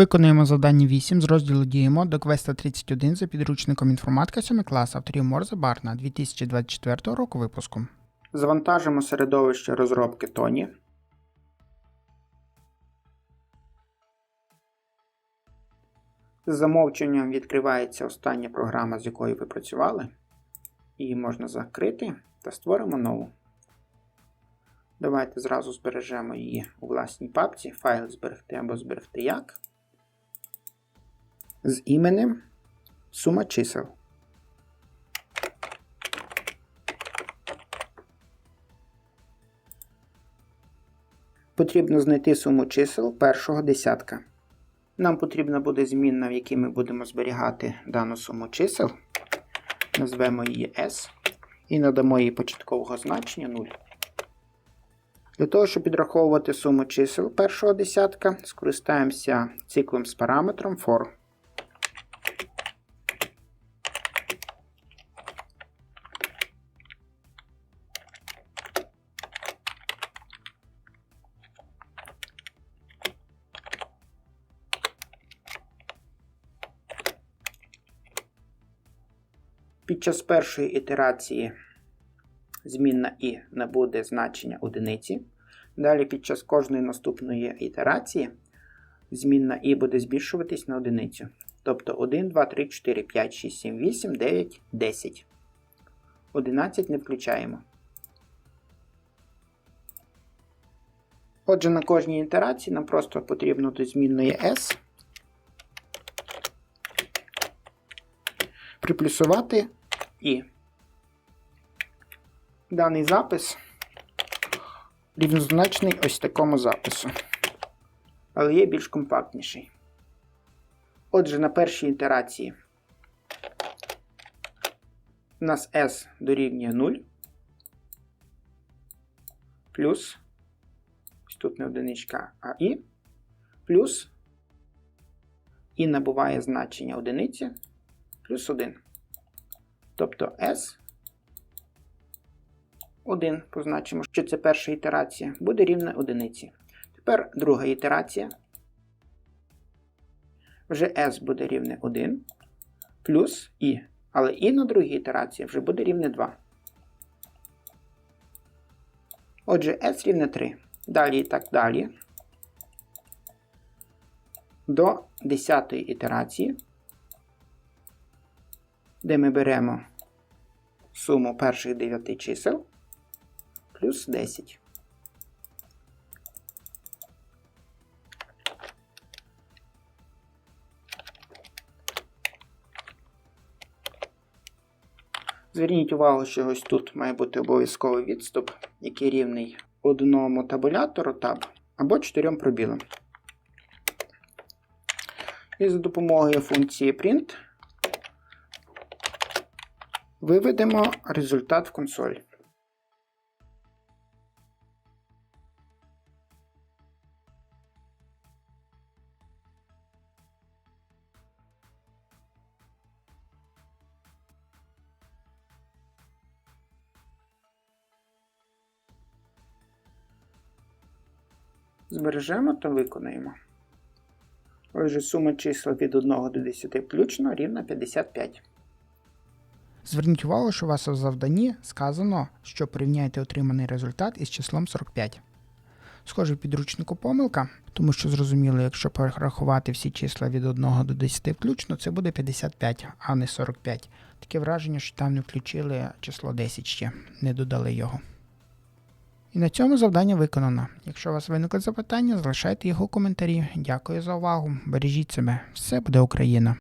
Виконуємо завдання 8 з розділу Діємо до квеста 31 за підручником інформатика 7 клас авторів Морзе Барна 2024 року випуску. Завантажимо середовище розробки Тоні. З замовченням відкривається остання програма, з якою ви працювали. Її можна закрити та створимо нову. Давайте зразу збережемо її у власній папці. Файл зберегти або зберегти як. З іменем сума чисел. Потрібно знайти суму чисел першого десятка. Нам потрібна буде змінна, в якій ми будемо зберігати дану суму чисел. Назвемо її S і надамо їй початкового значення 0. Для того, щоб підраховувати суму чисел першого десятка, скористаємося циклом з параметром for. Під час першої ітерації змінна і набуде значення одиниці. Далі під час кожної наступної ітерації змінна і буде збільшуватись на одиницю. Тобто 1, 2, 3, 4, 5, 6, 7, 8, 9, 10. 11 не включаємо. Отже, на кожній ітерації нам просто потрібно до змінної S приплюсувати і даний запис рівнозначний ось такому запису, але є більш компактніший. Отже, на першій ітерації у нас S дорівнює 0 плюс, ось тут не одиничка, а і, плюс і набуває значення одиниці плюс 1. Тобто S 1 позначимо, що це перша ітерація, буде рівна одиниці. Тепер друга ітерація. Вже S буде рівне 1 плюс І. Але і на другій ітерації вже буде рівне 2. Отже, S рівне 3. Далі і так далі. До 10 ітерації, де ми беремо суму перших 9 чисел плюс 10. Зверніть увагу, що ось тут має бути обов'язковий відступ, який рівний одному табулятору таб або чотирьом пробілам. І за допомогою функції print виведемо результат в консоль. Збережемо та виконаємо. Отже, сума числа від 1 до 10 включно рівна 55. Зверніть увагу, що у вас у завданні сказано, що порівняйте отриманий результат із числом 45. Схоже, в підручнику помилка, тому що зрозуміло, якщо порахувати всі числа від 1 до 10 включно, це буде 55, а не 45. Таке враження, що там не включили число 10 ще, не додали його. І на цьому завдання виконано. Якщо у вас виникли запитання, залишайте їх у коментарі. Дякую за увагу. Бережіть себе. Все буде Україна!